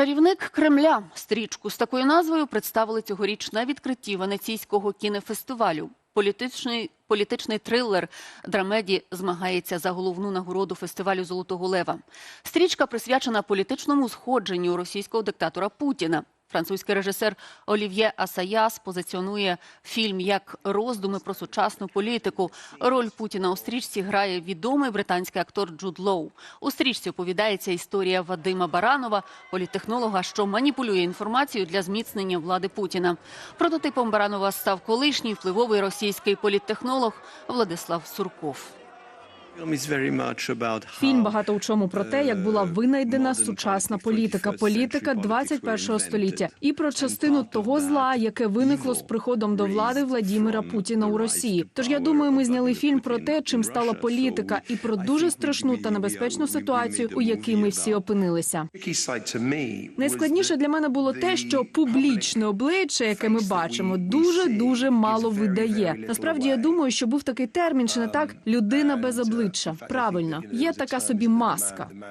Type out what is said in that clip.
Чарівник Кремля стрічку з такою назвою представили цьогоріч на відкритті венеційського кінофестивалю. Політичний політичний трилер драмеді змагається за головну нагороду фестивалю Золотого Лева. Стрічка присвячена політичному сходженню російського диктатора Путіна. Французький режисер Олів'є Асаяс позиціонує фільм як роздуми про сучасну політику. Роль Путіна у стрічці грає відомий британський актор Джуд Лоу. У стрічці оповідається історія Вадима Баранова, політтехнолога, що маніпулює інформацією для зміцнення влади Путіна. Прототипом Баранова став колишній впливовий російський політтехнолог Владислав Сурков. Фільм багато у чому про те, як була винайдена сучасна політика, політика 21-го століття, і про частину того зла, яке виникло з приходом до влади Владімира Путіна у Росії. Тож я думаю, ми зняли фільм про те, чим стала політика, і про дуже страшну та небезпечну ситуацію, у якій ми всі опинилися. Найскладніше для мене було те, що публічне обличчя, яке ми бачимо, дуже дуже мало видає. Насправді я думаю, що був такий термін, чи не так людина без обличчя. Правильно, є така собі маска.